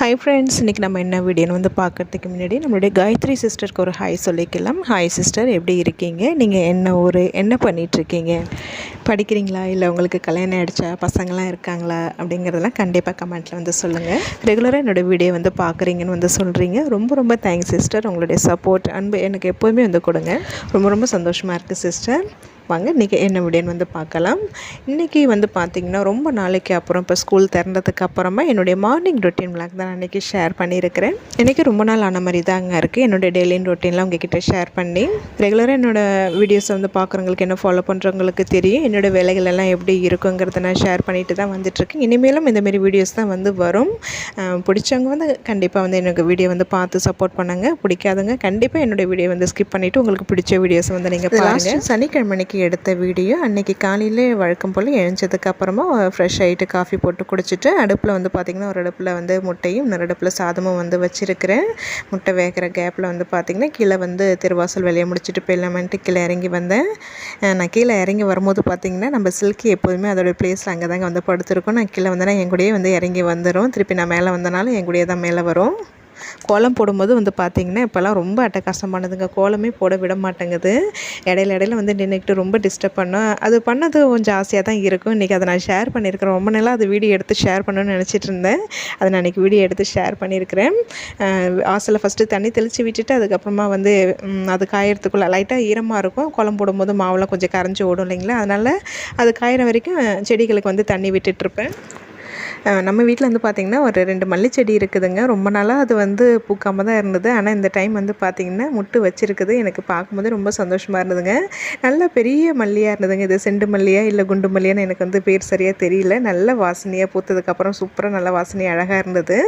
Hi friends இன்றைக்கி நம்ம என்ன வீடியோன்னு வந்து பார்க்குறதுக்கு முன்னாடி நம்மளுடைய காயத்ரி சிஸ்டருக்கு ஒரு ஹாய் சொல்லிக்கலாம். ஹாய் சிஸ்டர் எப்படி இருக்கீங்க? நீங்கள் என்ன ஒரு என்ன பண்ணிகிட்ருக்கீங்க படிக்கிறீங்களா? இல்லை உங்களுக்கு கல்யாணம் ஆகிடுச்சா பசங்களாம் இருக்காங்களா? அப்படிங்கிறதெல்லாம் கண்டிப்பாக கமெண்ட்டில் வந்து சொல்லுங்கள் ரெகுலராக என்னோடய வீடியோ வந்து பார்க்குறீங்கன்னு வந்து சொல்கிறீங்க ரொம்ப ரொம்ப தேங்க்ஸ் சிஸ்டர் உங்களுடைய சப்போர்ட் அன்பு எனக்கு எப்போவுமே வந்து கொடுங்க. ரொம்ப ரொம்ப சந்தோஷமாக இருக்குது சிஸ்டர் வாங்க இன்றைக்கி என்ன வீடியோன்னு வந்து பார்க்கலாம். இன்றைக்கி வந்து பார்த்திங்கன்னா ரொம்ப நாளைக்கு அப்புறம் இப்போ ஸ்கூல் திறந்ததுக்கு அப்புறமா என்னுடைய மார்னிங் ரொட்டீன் விளாக் தான் நான் இன்றைக்கி ஷேர் பண்ணியிருக்கிறேன். இன்றைக்கி ரொம்ப நாள் ஆன மாதிரி தாங்க இருக்குது என்னுடைய டெய்லியின் ரொட்டீன்லாம் உங்ககிட்ட ஷேர் பண்ணி ரெகுலராக என்னோடய வீடியோஸை வந்து பார்க்குறவங்களுக்கு என்ன ஃபாலோ பண்ணுறவங்களுக்கு தெரியும். என்னோடய வேலைகள் எல்லாம் எப்படி இருக்குங்கிறத நான் ஷேர் பண்ணிட்டு தான் வந்துட்டுருக்கேன். இனிமேலும் இந்தமாரி வீடியோஸ் தான் வந்து வரும். பிடிச்சவங்க வந்து கண்டிப்பாக வந்து எனக்கு வீடியோ வந்து பார்த்து சப்போர்ட் பண்ணுங்க. பிடிக்காதவங்க கண்டிப்பாக என்னோடய வீடியோ வந்து ஸ்கிப் பண்ணிவிட்டு உங்களுக்கு பிடிச்ச வீடியோஸ் வந்து நீங்கள் பாருங்கள் சனிக்கிழமைக்கு எடுத்த வீடியோ அன்றைக்கி காலையிலே வழக்கம் போல் எழுந்ததுக்கு அப்புறமா ஃப்ரெஷ் ஆகிட்டு காஃபி போட்டு குடிச்சிட்டு அடுப்பில் வந்து பார்த்திங்கன்னா ஒரு அடுப்பில் வந்து முட்டையும் இன்னொரு அடுப்பில் சாதமும் வந்து வச்சுருக்கிறேன். முட்டை வேகிற கேப்பில் வந்து பார்த்திங்கன்னா கீழே வந்து திருவாசல் வேலையை முடிச்சுட்டு போயிடலாமன்ட்டு கீழே இறங்கி வந்தேன். நான் கீழே இறங்கி வரும்போது பார்த்திங்கன்னா நம்ம சில்கி எப்போதுமே அதோட பிளேஸில் அங்கே தாங்க வந்து படுத்துருக்கோம். நான் கீழே வந்தேன்னா என் கூடயே வந்து இறங்கி வந்துடும் திருப்பி நான் மேலே வந்தனாலும் என் கூடயே தான் மேலே வரும். கோலம் போடும்போது வந்து பார்த்திங்கன்னா இப்போல்லாம் ரொம்ப அட்டகாசம் பண்ணுதுங்க கோலமே போட விட மாட்டேங்குது. இடையில இடையில வந்து நின்றுக்கிட்டு ரொம்ப டிஸ்டர்ப் பண்ணோம் அது பண்ணது கொஞ்சம் ஆசையாக தான் இருக்கும். இன்றைக்கி அதை நான் ஷேர் பண்ணியிருக்கிறேன். ரொம்ப நாளாக அது வீடியோ எடுத்து ஷேர் பண்ணணும்னு நினச்சிட்டு இருந்தேன். அதை நான் இன்றைக்கி வீடியோ எடுத்து ஷேர் பண்ணியிருக்கிறேன். வாசலில் ஃபஸ்ட்டு தண்ணி தெளித்து விட்டுட்டு அதுக்கப்புறமா வந்து அது காயறதுக்குள்ளே லைட்டாக ஈரமாக இருக்கும். கோலம் போடும்போது மாவுலாம் கொஞ்சம் கரைஞ்சி ஓடும் இல்லைங்களா? அதனால் அது காயிற வரைக்கும் செடிகளுக்கு வந்து தண்ணி விட்டுட்ருப்பேன் நம்ம வீட்டில் வந்து பார்த்திங்கன்னா ஒரு ரெண்டு மல்லி செடி இருக்குதுங்க. ரொம்ப நாளாக அது வந்து பூக்காமல் தான் இருந்தது. ஆனால் இந்த டைம் வந்து பார்த்திங்கன்னா முட்டு வச்சிருக்குது. எனக்கு பார்க்கும்போது ரொம்ப சந்தோஷமாக இருந்ததுங்க. நல்ல பெரிய மல்லியாக இருந்ததுங்க. இது செண்டு மல்லியா இல்லை குண்டு மல்லியான்னு எனக்கு வந்து பேர் சரியாக தெரியல. நல்ல வாசனையாக பூத்ததுக்கப்புறம் சூப்பராக நல்ல வாசனையாக அழகாக இருந்தது.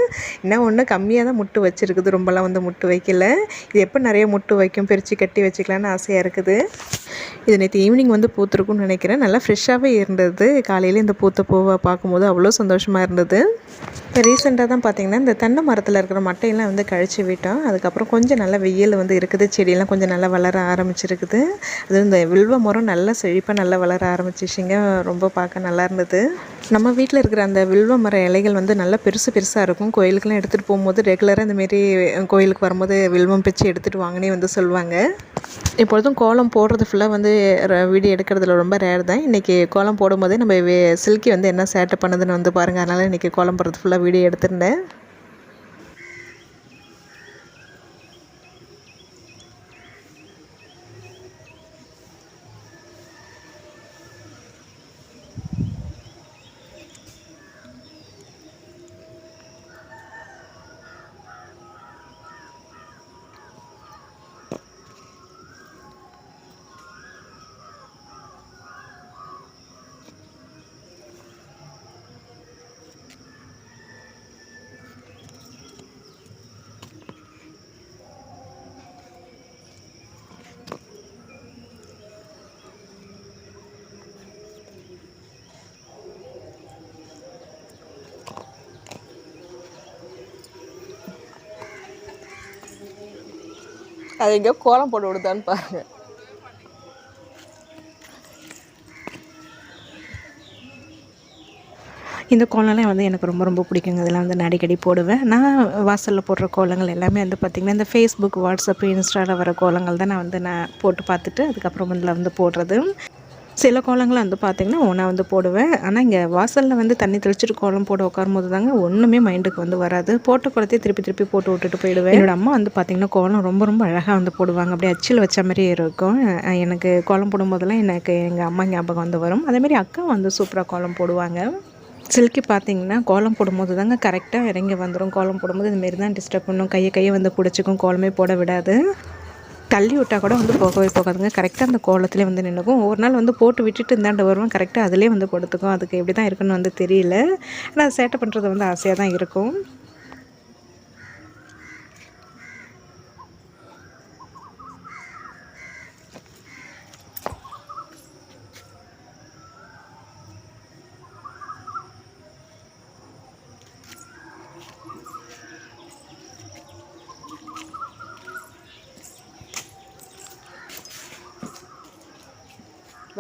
என்ன ஒன்று கம்மியாக தான் முட்டு வச்சிருக்குது. ரொம்பலாம் வந்து முட்டு வைக்கல. இது எப்போ நிறைய முட்டு வைக்கும் பிரித்து கட்டி வச்சுக்கலான்னு ஆசையாக இருக்குது. இது நேற்று ஈவினிங் வந்து பூத்துருக்கும்னு நினைக்கிறேன். நல்லா ஃப்ரெஷ்ஷாகவே இருந்தது. காலையில் இந்த பூத்த பூவை பார்க்கும்போது அவ்வளோ சந்தோஷமாக இருந்தது. இப்போ ரீசெண்டாக தான் பார்த்திங்கன்னா இந்த தென்னை மரத்தில் இருக்கிற மட்டையெல்லாம் வந்து கழிச்சு விட்டோம். அதுக்கப்புறம் கொஞ்சம் நல்லா வெயில் வந்து இருக்குது. செடியெல்லாம் கொஞ்சம் நல்லா வளர ஆரம்பிச்சிருக்குது. அது இந்த வில்வ மரம் நல்லா செழிப்பாக நல்லா வளர ஆரம்பிச்சிச்சிங்க. ரொம்ப பார்க்க நல்லா இருந்தது. நம்ம வீட்டில் இருக்கிற அந்த வில்வ மர இலைகள் வந்து நல்லா பெருசு பெருசாக இருக்கும். கோயிலுக்கெல்லாம் எடுத்துகிட்டு போகும்போது ரெகுலராக இந்தமாரி கோயிலுக்கு வரும்போது வில்வம் பிச்சு எடுத்துகிட்டு வாங்கினே வந்து சொல்லுவாங்க எப்பொழுதும் கோலம் போடுறது ஃபுல்லாக வந்து வீடியோ எடுக்கிறதுல ரொம்ப ரேர் தான். இன்றைக்கி கோலம் போடும்போதே நம்ம வே- சில்கி வந்து என்ன சேட்டை பண்ணுதுன்னு வந்து பாருங்கள் அதனால் இன்றைக்கி கோலம் போடுறது ஃபுல்லாக வீடியோ எடுத்திருந்தேன். அது எங்கேயோ கோலம் போட்டு விடுதான்னு பாருங்கள் இந்த கோலம்லாம் வந்து எனக்கு ரொம்ப ரொம்ப பிடிக்குங்க. இதெல்லாம் வந்து நான் அடிக்கடி போடுவேன். நான் வாசலில் போடுற கோலங்கள் எல்லாமே வந்து பார்த்திங்கன்னா இந்த ஃபேஸ்புக் வாட்ஸ்அப் இன்ஸ்டாவில் வர கோலங்கள் தான் நான் வந்து நான் போட்டு பார்த்துட்டு அதுக்கப்புறம் இதில் வந்து போடுறது. சில கோலங்களை வந்து பார்த்திங்கன்னா ஒன்றா வந்து போடுவேன். ஆனால் இங்கே வாசலில் வந்து தண்ணி தெளிச்சிட்டு கோலம் போட உட்காரும்போது தாங்க ஒன்றுமே மைண்டுக்கு வந்து வராது. போட்ட குளத்தையே திருப்பி திருப்பி போட்டு விட்டுட்டு போயிடுவேன். என்னோட அம்மா வந்து பார்த்திங்கன்னா கோலம் ரொம்ப ரொம்ப அழகாக வந்து போடுவாங்க. அப்படியே அச்சில் வச்ச மாதிரியே இருக்கும். எனக்கு கோலம் போடும்போதெல்லாம் எனக்கு எங்கள் அம்மா ஞாபகம் வந்து வரும். அதேமாரி அக்கா வந்து சூப்பராக கோலம் போடுவாங்க. சில்கி பார்த்தீங்கன்னா கோலம் போடும்போது தாங்க கரெக்டாக இறங்கி வந்துடும் கோலம் போடும்போது இதுமாரி தான் டிஸ்டர்ப் பண்ணும். கையை கையை வந்து பிடிச்சிக்கும். கோலமே போட விடாது. தள்ளி விட்டால் கூட வந்து போகவே போகாதுங்க. கரெக்டாக அந்த கோலத்திலே வந்து நின்றுக்கும் ஒரு நாள் வந்து போட்டு விட்டுட்டு இந்தாண்ட வருவோம் கரெக்டாக அதிலே வந்து படுத்துக்கும் அதுக்கு எப்படி தான் இருக்குன்னு வந்து தெரியல. ஆனால் அது சேட்டை பண்ணுறது வந்து ஆசையாக தான் இருக்கும்.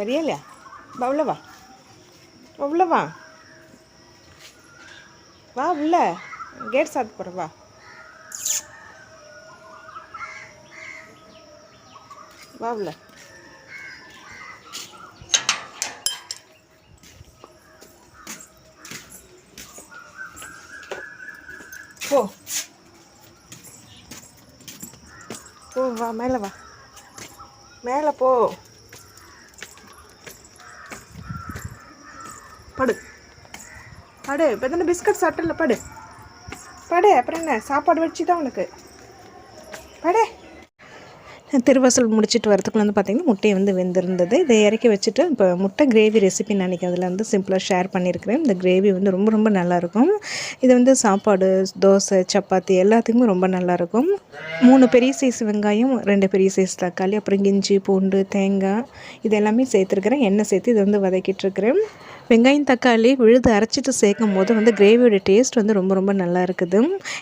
வரியா இல்லையா வா உள்ள வா வா, உள்ள வா உள்ள கேட் சாத்து போகிற வா வா உள்ள போ போ வா மேலே வா மேலே போ படு. படு. இப்போ தானே பிஸ்கட் சாப்பிட்டல படு. படு. அப்புறம் என்ன? சாப்பாடு வச்சு தான் உனக்கு? படு. திருவாசல் முடிச்சுட்டு வரதுக்குள்ள வந்து பார்த்திங்கன்னா முட்டையை வந்து வெந்திருந்தது. இதை இறக்கி வச்சுட்டு இப்போ முட்டை கிரேவி ரெசிபி நினைக்க அதில் வந்து சிம்பிளாக ஷேர் பண்ணியிருக்கிறேன். இந்த கிரேவி வந்து ரொம்ப ரொம்ப நல்லாயிருக்கும். இது வந்து சாப்பாடு தோசை சப்பாத்தி எல்லாத்துக்குமே ரொம்ப நல்லாயிருக்கும். மூணு பெரிய சைஸ் வெங்காயம் ரெண்டு பெரிய சைஸ் தக்காளி அப்புறம் இஞ்சி பூண்டு தேங்காய் இது எல்லாமே சேர்த்துருக்குறேன். எண்ணெய் சேர்த்து இதை வந்து வதக்கிட்டு இருக்கிறேன். வெங்காயம் தக்காளி விழுது அரைச்சிட்டு சேர்க்கும் போது வந்து கிரேவியோட டேஸ்ட் வந்து ரொம்ப ரொம்ப நல்லா இருக்குது.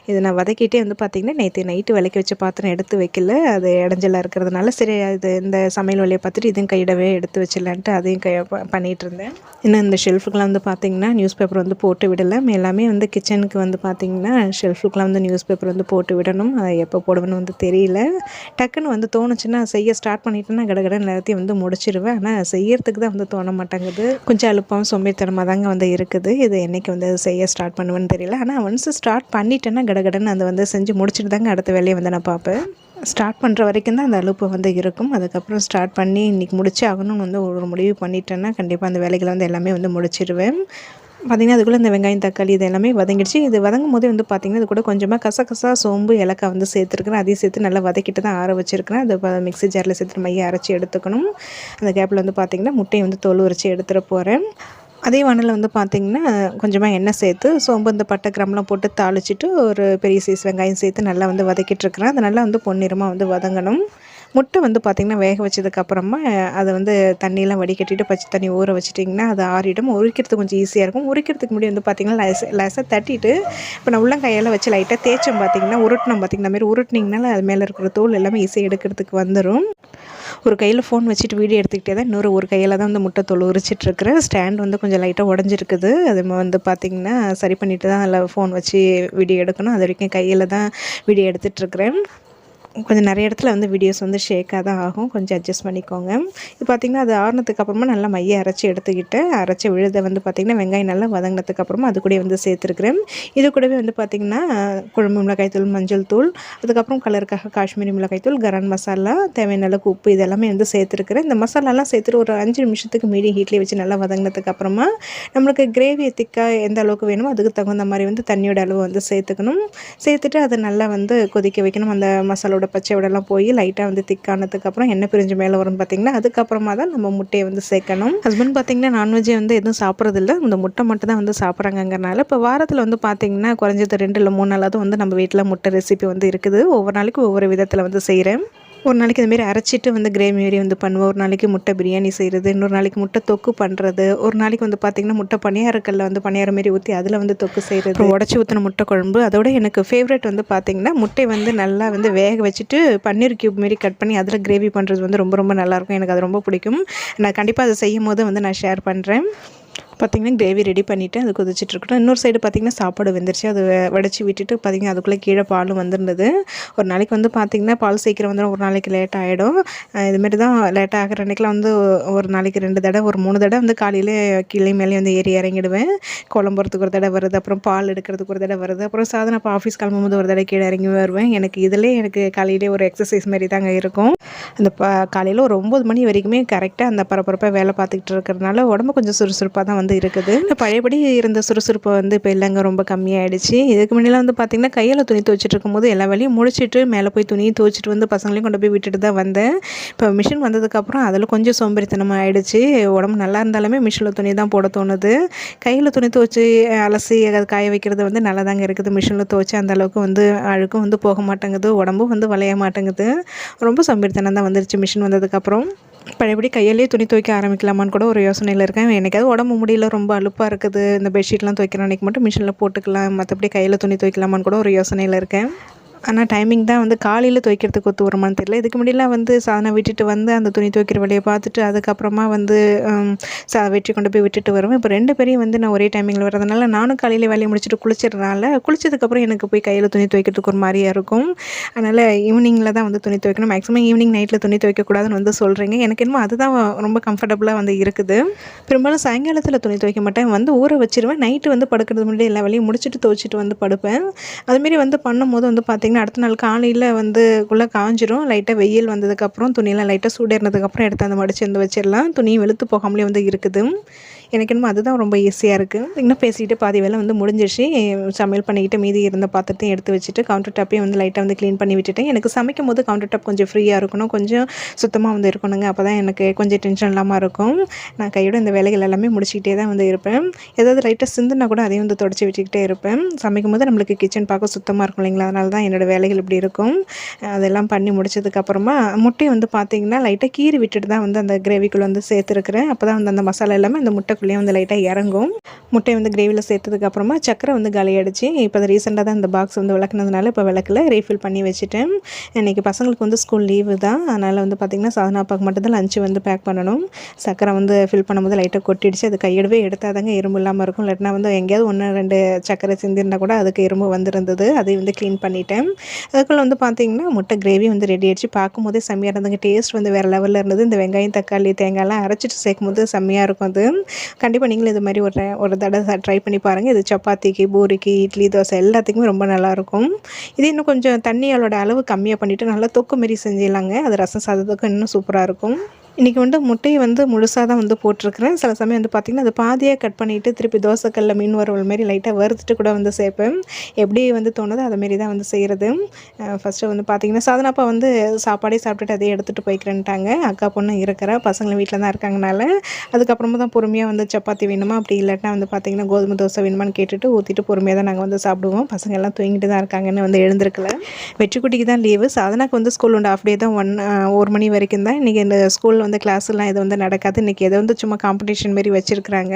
இதை நான் வதக்கிட்டே வந்து பார்த்திங்கன்னா நேற்று நைட்டு விளக்கி வச்ச பாத்திரம் எடுத்து வைக்கல. அது இடைஞ்சலாக இருக்கிறதுனால சரி இது இந்த சமையல் வழியை பார்த்துட்டு இதையும் கையிடவே எடுத்து வச்சிடலான்ட்டு அதையும் கை பண்ணிகிட்டு இருந்தேன். இன்னும் இந்த ஷெல்ஃபுக்கெலாம் வந்து பார்த்திங்கன்னா நியூஸ் பேப்பர் வந்து போட்டு விடலை. எல்லாமே வந்து கிச்சனுக்கு வந்து பார்த்திங்கன்னா ஷெல்ஃபுக்கெலாம் வந்து நியூஸ் பேப்பர் வந்து போட்டு விடணும். அதை எப்போ போடுவேன்னு வந்து தெரியல. டக்குன்னு வந்து தோணுச்சுன்னா செய்ய ஸ்டார்ட் பண்ணிட்டேன்னா கடகடன் எல்லாத்தையும் வந்து முடிச்சிருவேன். ஆனால் செய்யறதுக்கு தான் வந்து தோண மாட்டேங்குது. கொஞ்சம் அழுப்பம் சோம்பேறித்தனமாக தாங்க வந்து இருக்குது. இது என்னைக்கு வந்து செய்ய ஸ்டார்ட் பண்ணுவேன்னு தெரியல. ஆனால் ஒன்ஸ் ஸ்டார்ட் பண்ணிட்டேன்னா கடகடன்னு அதை வந்து செஞ்சு முடிச்சுட்டு தாங்க அடுத்த வேலையை வந்து நான் பார்ப்பேன். ஸ்டார்ட் பண்ணுற வரைக்கும் தான் அந்த அலுப்பு வந்து இருக்கும். அதுக்கப்புறம் ஸ்டார்ட் பண்ணி இன்றைக்கி முடிச்சு ஆகணும்னு வந்து ஒரு முடிவு பண்ணிட்டேன்னா கண்டிப்பாக அந்த வேலைகளை வந்து எல்லாமே வந்து முடிச்சிடுவேன் பார்த்திங்கன்னா அதுக்குள்ளே இந்த வெங்காயம் தக்காளி இது எல்லாமே வதங்கிடுச்சு. இது வதங்கும் போதே வந்து பார்த்திங்கன்னா இது கூட கொஞ்சமாக கசகசா சோம்பு இலக்காய் வந்து சேர்த்துருக்குறேன். அதையும் சேர்த்து நல்லா வதக்கிட்டு தான் ஆற வச்சுருக்கிறேன். அது மிக்ஸி ஜாரில் சேர்த்து மையை அரைச்சி எடுத்துக்கணும். அந்த கேப்பில் வந்து பார்த்திங்கன்னா முட்டையை வந்து தோல் உரிச்சு எடுத்துகிட்டு போகிறேன் அதே வானலில் வந்து பார்த்திங்கன்னா கொஞ்சமாக எண்ணெய் சேர்த்து சோம்பு இந்த பட்டை கிராம்லாம் போட்டு தாளிச்சிட்டு ஒரு பெரிய சைஸ் வெங்காயம் சேர்த்து நல்லா வந்து வதக்கிட்டுருக்குறேன் அது நல்லா வந்து பொன்னிறமாக வந்து வதங்கணும். முட்டை வந்து பார்த்திங்கன்னா வேக வச்சதுக்கப்புறமா அதை வந்து தண்ணியெலாம் வடிகட்டிட்டு பச்சை தண்ணி ஊற வச்சிட்டிங்கன்னா அது ஆறிடும். உரிக்கிறதுக்கு கொஞ்சம் ஈஸியாக இருக்கும். உரிக்கிறதுக்கு முன்னாடி வந்து பார்த்திங்கன்னா லேச லேசாக தட்டிட்டு இப்போ நான் உள்ளங்கையால் வச்சு லைட்டாக தேய்ச்சோம் பார்த்திங்கன்னா உருட்டினோம் பார்த்திங்கன்னா மாதிரி உருட்டினிங்கனால அது மேலே இருக்கிற தோல் எல்லாமே ஈஸியாக எடுக்கிறதுக்கு வந்துடும் ஒரு கையில் ஃபோன் வச்சுட்டு வீடியோ எடுத்துக்கிட்டே தான் இன்னொரு ஒரு கையில் தான் வந்து முட்டை தோல் உரிச்சிட்ருக்கிறேன் ஸ்டாண்ட் வந்து கொஞ்சம் லைட்டாக உடஞ்சிருக்குது. அது வந்து பார்த்திங்கன்னா சரி பண்ணிட்டு தான் அதில் ஃபோன் வச்சு வீடியோ எடுக்கணும். அது வரைக்கும் கையில் தான் வீடியோ எடுத்துகிட்ருக்கிறேன் கொஞ்சம் நிறைய இடத்துல வந்து வீடியோஸ் வந்து ஷேக்காக தான் ஆகும். கொஞ்சம் அட்ஜஸ்ட் பண்ணிக்கோங்க. இப்போ பார்த்திங்கன்னா அது ஆறுனதுக்கு அப்புறமா நல்லா மைய அரைச்சி எடுத்துக்கிட்டு அரைச்சி விழுத வந்து பார்த்திங்கன்னா வெங்காயம் நல்லா வதங்கினதுக்கு அப்புறமா அது கூட வந்து சேர்த்துருக்குறேன். இது கூடவே வந்து பார்த்திங்கன்னா குழம்பு மிளகாய் தூள் மஞ்சள் தூள் அதுக்கப்புறம் கலருக்காக காஷ்மீரி மிளகாய் தூள் கரம் மசாலா தேவையான அளவுக்கு உப்பு இதெல்லாமே வந்து சேர்த்துருக்குறேன். இந்த மசாலாலாம் சேர்த்துட்டு ஒரு அஞ்சு நிமிஷத்துக்கு மீடியம் ஹீட்லேயே வச்சு நல்லா வதங்கினதுக்கு அப்புறமா நம்மளுக்கு கிரேவி திக்காக எந்த அளவுக்கு வேணுமோ அதுக்கு தகுந்த மாதிரி வந்து தண்ணியோட அளவு வந்து சேர்த்துக்கணும். சேர்த்துட்டு அதை நல்லா வந்து கொதிக்க வைக்கணும். அந்த மசாலோட பச்சை விடலாம் போய் லைட்டாக வந்து திக்கானதுக்கு அப்புறம் எண்ணெய் பிரிஞ்சு மேலே வரும்னு பார்த்தீங்கன்னா அதுக்கப்புறமா தான் நம்ம முட்டையை வந்து சேர்க்கணும். ஹஸ்பண்ட் பார்த்தீங்கன்னா நான்வெஜ்ஜே வந்து எதுவும் சாப்பிட்றதில்ல. இந்த முட்டை மட்டும் தான் வந்து சாப்பிட்றாங்கங்கிறனால இப்போ வாரத்தில் வந்து பார்த்தீங்கன்னா குறைஞ்சது ரெண்டு இல்லை மூணு நாளாவது வந்து நம்ம வீட்டில் முட்டை ரெசிபி வந்து இருக்குது. ஒவ்வொரு நாளைக்கு ஒவ்வொரு விதத்தில் வந்து செய்கிறேன் ஒரு நாளைக்கு இந்த அரைச்சிட்டு வந்து கிரேவி மாரி வந்து பண்ணுவோம். ஒரு நாளைக்கு முட்டை பிரியாணி செய்கிறது இன்னொரு நாளைக்கு முட்டை தொக்கு பண்ணுறது ஒரு நாளைக்கு வந்து பார்த்திங்கன்னா முட்டை பணியாரக்கல்ல வந்து பணியாரம் மாரி ஊற்றி அதில் வந்து தொக்கு செய்கிறது உடச்சி ஊற்றின முட்டை குழம்பு. அதோட எனக்கு ஃபேவரட் வந்து பார்த்திங்கன்னா முட்டை வந்து நல்லா வந்து வேக வச்சுட்டு பன்னீர் கியூப் மாரி கட் பண்ணி அதில் கிரேவி பண்ணுறது வந்து ரொம்ப ரொம்ப நல்லாயிருக்கும் எனக்கு அது ரொம்ப பிடிக்கும். நான் கண்டிப்பாக அதை செய்யும் போது வந்து நான் ஷேர் பண்ணுறேன் பார்த்திங்கன்னா கிரேவி ரெடி பண்ணிவிட்டு அது கொதிச்சிட்டு இருக்கட்டும். இன்னொரு சைடு பார்த்திங்கன்னா சாப்பாடு வெந்துருச்சு. அது வடைச்சி வடிச்சு விட்டுட்டு பார்த்திங்கன்னா அதுக்குள்ளே கீழே பாலும் வந்துருந்தது. ஒரு நாளைக்கு வந்து பார்த்திங்கன்னா பால் சீக்கிரம் வந்துடும் ஒரு நாளைக்கு லேட் ஆகிடும் இதுமாரி தான் லேட் ஆகிற அன்றைக்கெலாம் வந்து ஒரு நாளைக்கு ரெண்டு தடவை ஒரு மூணு தடவை வந்து காலையில் கீழே மேலே வந்து ஏறி இறங்கிடுவேன். குழம்புறதுக்கு ஒரு தடவை வருது அப்புறம் பால் எடுக்கிறதுக்கு ஒரு தடவை வருது. அப்புறம் சாதனை இப்போ ஆஃபீஸ் கிளம்பும்போது ஒரு தடவை கீழே இறங்கி வருவேன். எனக்கு இதிலே எனக்கு காலையிலே ஒரு எக்ஸசைஸ் மாதிரி தாங்க இருக்கும். அந்த ப காலையில் ஒரு ஒம்பது மணி வரைக்குமே கரெக்டாக அந்த பரபரப்பாக வேலை பார்த்துக்கிட்டு இருக்கிறதுனால உடம்பு கொஞ்சம் சுறுசுறுப்பாக தான் வந்து இருக்குது. பழையபடி இருந்த சுறுசுறுப்பு வந்து இப்போ இல்லைங்க ரொம்ப கம்மியாயிடுச்சு. இதுக்கு முன்னெல்லாம் வந்து பார்த்திங்கன்னா கையில் துணி துவைச்சிட்டு இருக்கும்போது எல்லா வேலையும் முடிச்சிட்டு மேலே போய் துணியை துவைச்சிட்டு வந்து பசங்களையும் கொண்டு போய் விட்டுட்டு தான் வந்தேன். இப்போ மிஷின் வந்ததுக்கப்புறம் அதில் கொஞ்சம் சோம்பேறித்தனமாக ஆயிடுச்சு. உடம்பு நல்லா இருந்தாலுமே மிஷினில் துணி தான் போட தோணுது. கையில் துணி துவைச்சி அலசி அதை காய வைக்கிறது வந்து நல்லா தாங்க இருக்குது. மிஷினில் துவைச்சி அந்த அளவுக்கு வந்து அழுக்கும் வந்து போக மாட்டேங்குது. உடம்பும் வந்து வளைய மாட்டேங்குது. ரொம்ப சோம்பேறித்தனம் தான் வந்துருச்சு மிஷின் வந்ததுக்கப்புறம். பழையபடி கையிலேயே துணி துவைக்க ஆரம்பிக்கலாமான்னு கூட ஒரு யோசனையில் இருக்கேன். எனக்காவது உடம்பு முடியல ரொம்ப அலுப்பாக இருக்குது இந்த பெட்ஷீட்லாம் துவைக்கிற அன்றைக்கி மட்டும் மிஷினில் போட்டுக்கலாம் மற்றபடி கையில் துணி துவைக்கலாமான்னு கூட ஒரு யோசனையில் இருக்கேன். ஆனால் டைமிங் தான் வந்து காலையில் துவைக்கிறதுக்கு ஒத்து வருமான்னு தெரியல. இதுக்கு முன்னாடிலாம் வந்து சாதனை விட்டுட்டு வந்து அந்த துணி துவைக்கிற வழியை பார்த்துட்டு அதுக்கப்புறமா வந்து சா வெற்றி கொண்டு போய் விட்டுட்டு வருவேன். இப்போ ரெண்டு பேரையும் வந்து நான் ஒரே டைமிங்கில் வரதுனால நானும் காலையில் வேலையை முடிச்சுட்டு குளிச்சிடுறனால குளிச்சதுக்கப்புறம் எனக்கு போய் கையில் துணி துவைக்கிறதுக்கு ஒரு மாதிரியாக இருக்கும். அதனால் ஈவினிங்கில் தான் வந்து துணி துவைக்கணும். மேக்ஸிமம் ஈவினிங் நைட்டில் துணி துவைக்கக்கூடாதுன்னு வந்து சொல்கிறீங்க எனக்கு என்னமோ அதுதான் ரொம்ப கம்ஃபர்டபுளாக வந்து இருக்குது. பெரும்பாலும் சாயங்காலத்தில் துணி துவைக்க மாட்டேன். வந்து ஊற வச்சிருவேன். நைட்டு வந்து படுக்கிறது முன்னாடி எல்லா வேலையும் முடிச்சுட்டு துவைச்சிட்டு வந்து படுப்பேன். அதுமாரி வந்து பண்ணும்போது வந்து பார்த்திங்கன்னா அடுத்த நாள் காலையில் வந்து குள்ளே காஞ்சிரும். லைட்டாக வெயில் வந்ததுக்கப்புறம் துணியெல்லாம் லைட்டாக சூடேறினதுக்கப்புறம் எடுத்து அந்த மடிச்சு வந்து வச்சிடலாம். துணியும் வெளுத்து போகாமலே வந்து இருக்குது. எனக்கு என்னமோ அதுதான் ரொம்ப ஈஸியாக இருக்குது இன்னும் பேசிக்கிட்டு பாதி வேலை வந்து முடிஞ்சிச்சு சமையல் பண்ணிக்கிட்டு மீதி இருந்த பாத்திரத்தையும் எடுத்து வச்சுட்டு கவுண்டர் டாப்பையும் வந்து லைட்டாக வந்து க்ளீன் பண்ணி விட்டுட்டேன். எனக்கு சமைக்கும் போது கவுண்டர் டாப் கொஞ்சம் ஃப்ரீயாக இருக்கணும். கொஞ்சம் சுத்தமாக வந்து இருக்கணுங்க. அப்போ தான் எனக்கு கொஞ்சம் டென்ஷன் இல்லாமல் இருக்கும். நான் கையோட இந்த வேலைகள் எல்லாமே முடிச்சுக்கிட்டே தான் வந்து இருப்பேன். ஏதாவது லைட்டாக சிந்துனா கூட அதையும் வந்து தொடச்சி வச்சுக்கிட்டே இருப்பேன். சமைக்கும் போது நம்மளுக்கு கிச்சன் பார்க்க சுத்தமாக இருக்கும் இல்லைங்களா? அதனால தான் என்னோடய வேலைகள் இப்படி இருக்கும். அதெல்லாம் பண்ணி முடிச்சதுக்கப்புறமா முட்டையை வந்து பார்த்திங்கன்னா லைட்டாக கீறி விட்டுட்டு தான் வந்து அந்த கிரேவிக்குள்ளே வந்து சேர்த்துருக்குறேன். அப்போ தான் வந்து அந்த மசாலா எல்லாமே அந்த முட்டைக்குள்ளேயே வந்து லைட்டாக இறங்கும். முட்டையை வந்து கிரேவியில் சேர்த்ததுக்கப்புறமா சக்கரை வந்து காலியாயிடுச்சு இப்போ அது ரீசெண்டாக தான் இந்த பாக்ஸ் வந்து விளக்குனதுனால இப்போ விளக்கில் ரீஃபில் பண்ணி வச்சுட்டேன். இன்றைக்கி பசங்களுக்கு வந்து ஸ்கூல் லீவு தான். அதனால் வந்து பார்த்திங்கன்னா சாதனா பாக்கு மட்டும்தான் லஞ்சு வந்து பேக் பண்ணணும். சக்கரை வந்து ஃபில் பண்ணும்போது லைட்டாக கொட்டிடுச்சு. அது கையிடவே எடுத்தால் தாங்க எறும்பு இல்லாமல் இருக்கும். இல்லாட்டினா வந்து எங்கேயாவது ஒன்று ரெண்டு சக்கரை சிந்திருந்தால் கூட அதுக்கு எறும்பு வந்திருந்தது. அதையும் வந்து க்ளீன் பண்ணிட்டேன். அதுக்குள்ளே வந்து பார்த்திங்கன்னா முட்டை கிரேவி வந்து ரெடி ஆயிடுச்சு. பார்க்கும்போதே செம்மையாக இருந்ததுங்க. டேஸ்ட் வந்து வேறு லெவலில் இருந்தது. இந்த வெங்காயம் தக்காளி தேங்காய்லாம் அரைச்சிட்டு சேர்க்கும் போது செம்மையாக இருக்கும் அது. கண்டிப்பாக நீங்களும் இது மாதிரி ஒரு ஒரு தடவை ட்ரை பண்ணி பாருங்கள் இது சப்பாத்திக்கு பூரிக்கு இட்லி தோசை எல்லாத்துக்குமே ரொம்ப நல்லாயிருக்கும். இது இன்னும் கொஞ்சம் தண்ணியோட அளவு கம்மியாக பண்ணிவிட்டு நல்லா தொக்கு மாரி செஞ்சிடலாங்க. அது ரசம் சாதத்துக்கு இன்னும் சூப்பராக இருக்கும். இன்றைக்கி வந்து முட்டையை வந்து முழுசாக தான் வந்து போட்டிருக்கிறேன். சில சமயம் வந்து பார்த்திங்கன்னா அது பாதியாக கட் பண்ணிவிட்டு திருப்பி தோசைக்கல்லில் மீன் வறுவல் மாரி லைட்டாக வறுத்துட்டு கூட வந்து சேர்ப்பேன். எப்படி வந்து தோணுதோ அதை மாரி தான் வந்து செய்கிறது ஃபஸ்ட்டு வந்து பார்த்திங்கன்னா சாதனாப்பா வந்து சாப்பாடே சாப்பிட்டுட்டு அதே எடுத்துகிட்டு போய்க்கிறேன்ட்டாங்க. அக்கா பொண்ணு இருக்கிற பசங்களும் வீட்டில் தான் இருக்காங்கனால அதுக்கப்புறமா தான் பொறுமையாக வந்து சப்பாத்தி வேணுமா? அப்படி இல்லாட்டினா வந்து பார்த்திங்கன்னா கோதுமை தோசை வேணுமான்னு கேட்டுட்டு ஊற்றிட்டு பொறுமையாக தான் நாங்கள் வந்து சாப்பிடுவோம். பசங்க எல்லாம் தூங்கிட்டு தான் இருக்காங்கன்னு வந்து எழுந்திருக்கல. வெற்றிக்குட்டிக்கு தான் லீவு சாதனாக்கு வந்து ஸ்கூல் உண்டு. ஆஃப் டே தான் ஒன் ஒரு மணி வரைக்கும் தான். இன்றைக்கி இந்த ஸ்கூல் வந்து கிளாஸ்லாம் இது வந்து நடக்காது. இன்றைக்கி எதை வந்து சும்மா காம்படிஷன் மாரி வச்சுருக்குறாங்க.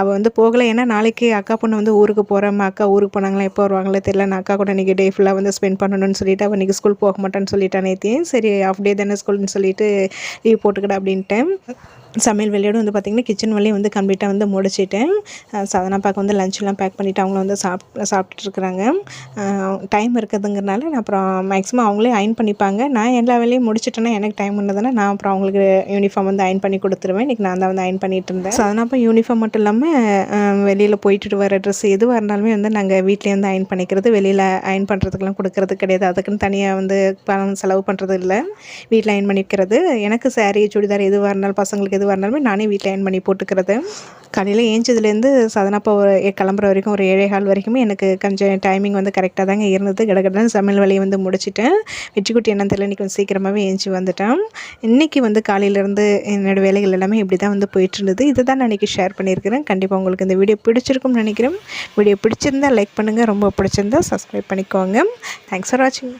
அவள் வந்து போகலை. ஏன்னா நாளைக்கு அக்கா பொண்ணு வந்து ஊருக்கு போகிறோம் அக்கா ஊருக்கு போனாங்களா எப்போ வருவாங்களே தெரியல. நான் அக்கா கூட இன்றைக்கி டே ஃபுல்லாக வந்து ஸ்பெண்ட் பண்ணணும்னு சொல்லிட்டு அவள் இன்றைக்கி ஸ்கூல் போக மாட்டேன்னு சொல்லிட்டான் நேத்தியும் சரி ஆஃப் டே தானே ஸ்கூல்னு சொல்லிட்டு லீவ் போட்டுக்கிட அப்படின்ட்டேன். சமையல் வேலையோடு வந்து பார்த்திங்கன்னா கிச்சன் வேலையை வந்து கம்ப்ளீட்டாக வந்து முடிச்சிட்டேன். சாதனா பாக்க வந்து லஞ்செலாம் பேக் பண்ணிவிட்டு அவங்கள வந்து சாப் சாப்பிட்டுருக்குறாங்க டைம் இருக்குதுங்கிறனால நான் அப்புறம் மேக்ஸிமம் அவங்களே அயன் பண்ணிப்பாங்க. நான் எல்லா வேலையும் முடிச்சிட்டேன்னா எனக்கு டைம் இருந்ததுன்னா நான் அப்புறம் அவங்களுக்கு யூனிஃபார்ம் வந்து அயன் பண்ணி கொடுத்துருவேன். இன்றைக்கி நான் தான் வந்து அயன் பண்ணிகிட்டு இருந்தேன். சாதனா அப்போ யூனிஃபார்ம் மட்டும் இல்லாமல் வெளியில் போயிட்டு வர ட்ரெஸ் எதுவாக இருந்தாலுமே வந்து நாங்கள் வீட்லேயே வந்து அயன் பண்ணிக்கிறது வெளியில் அயன் பண்ணுறதுக்கெலாம் கொடுக்கறது கிடையாது. அதுக்குன்னு தனியாக வந்து பணம் செலவு பண்ணுறது இல்லை. வீட்டில் அயன் பண்ணிக்கிறது. எனக்கு saree சுடிதார் எதுவாக இருந்தாலும் பசங்களுக்கு எதுவாக இருந்தாலுமே நானே வீட்டில் ஏன் பண்ணி போட்டுக்கிறது. காலையில் ஏஞ்சதுலேருந்து சாதனாப்பா ஒரு கிளம்புற வரைக்கும் ஒரு ஏழே கால் வரைக்குமே எனக்கு கொஞ்சம் டைமிங் வந்து கரெக்டாக தாங்க இருந்தது. கடகடன்னு சமையல் வேலையை வந்து முடிச்சிட்டேன். வெற்றிக்குட்டி என்னன்னு தெரியல இன்றைக்கி கொஞ்சம் சீக்கிரமாகவே ஏஞ்சி வந்துட்டேன். இன்றைக்கி வந்து காலையிலேருந்து என்னோடய வேலைகள் எல்லாமே இப்படி தான் வந்து போயிட்டு இருந்தது இதை தான் நான் இன்றைக்கி ஷேர் பண்ணியிருக்கிறேன். கண்டிப்பாக உங்களுக்கு இந்த வீடியோ பிடிச்சிருக்கும்னு நினைக்கிறேன். வீடியோ பிடிச்சிருந்தா லைக் பண்ணுங்கள் ரொம்ப பிடிச்சிருந்தா சப்ஸ்கிரைப் பண்ணிக்கோங்க. தேங்க்ஸ் ஃபார் வாட்சிங்